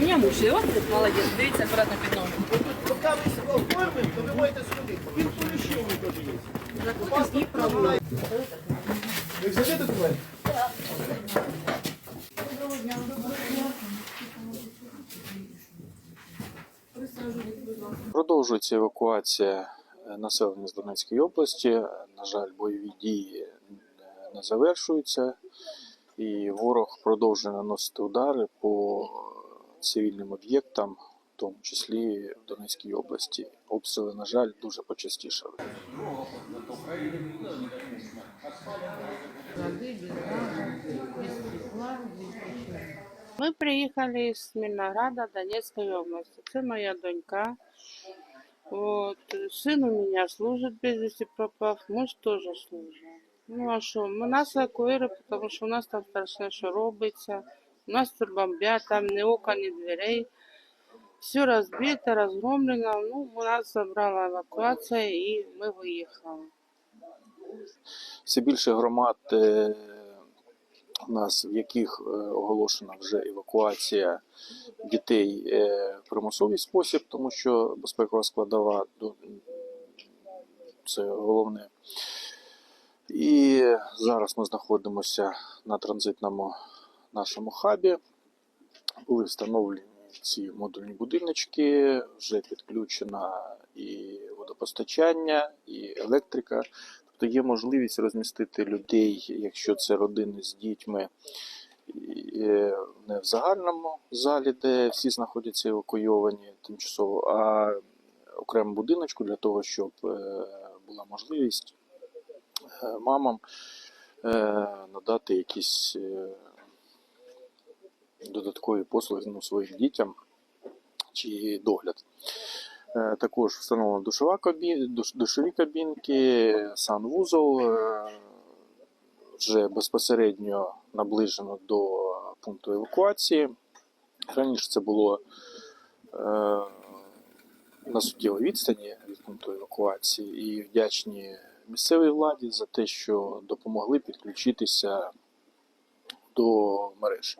Мене муж, і молодець, дивіться, акуратно під ноги. Поки ми себе оформимо, то ви можете сходити. Він поміщення теж є. Ви взяли документи? Продовжується евакуація населення з Донецької області. На жаль, бойові дії не завершуються, і ворог продовжує наносити удари по е, цивільним об'єктам, в тому числі в Донецькій області. Обстріли, на жаль, дуже почастішали. Ми приїхали з Мирнограда Донецької області. Це моя донька. От. Син у мене служить без пропав, муж теж служить. Ну а що, ми нас евакуїли, тому що у нас там страшне, що робиться. У нас тут бомбять, там ні окон, ні дверей. Все розбито, розгромлено. Ну, у нас забрала евакуація і ми виїхали. Все більше громад е, у нас, в яких е, оголошена вже евакуація дітей е, в примусовий спосіб, тому що безпекова складова до- це головне. І зараз ми знаходимося на транзитному нашому хабі. Були встановлені ці модульні будиночки, вже підключена і водопостачання, і електрика. Тобто є можливість розмістити людей, якщо це родини з дітьми, не в загальному залі, де всі знаходяться евакуйовані тимчасово, а окрему будиночку для того, щоб е, була можливість мамам е, надати якісь е, додаткові послуги ну, своїм дітям чи догляд. Е, Також встановлена душова кабі... душ... душові кабінки, санвузол е, вже безпосередньо наближено до пункту евакуації. Раніше це було е, на суттєвій відстані від пункту евакуації і вдячні місцевій владі за те, що допомогли підключитися до мереж.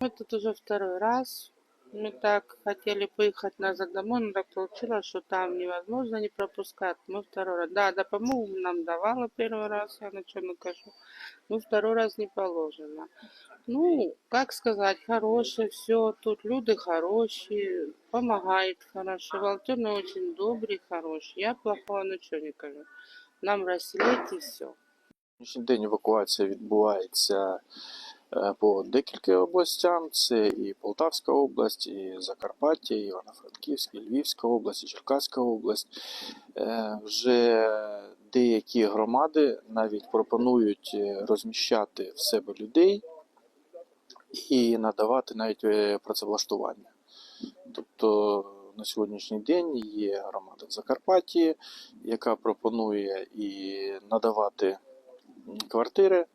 Мы тут уже второй раз. Мы так хотели поехать назад домой, но так получилось, что там невозможно не пропускать. Мы второй раз. Да, допомогу нам давала первый раз, я на чем накажу. Ну, второй раз не положено. Ну, как сказать, хорошие все. Тут люди хорошие, помогают хорошо. Волонтеры очень добрые, хорошие. Я плохого ничего не кажу. Нам расселить и все. Сьогоднішній день евакуація відбувається е, по декілька областям: це і Полтавська область, і Закарпаття, і Івано-Франківська, і Львівська область, і Черкаська область. Е, Вже деякі громади навіть пропонують е, розміщати в себе людей і надавати навіть е, працевлаштування. Тобто на сьогоднішній день є громада в Закарпатті, яка пропонує і надавати квартири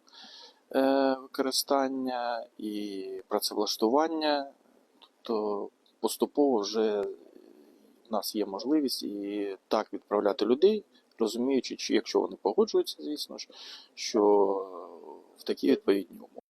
використання і працевлаштування. Тобто поступово вже в нас є можливість і так відправляти людей, розуміючи, чи якщо вони погоджуються, звісно ж, що в такі відповідні умови.